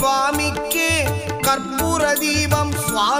சுவாமிக்கு கற்பூர தீபம் சுவாமி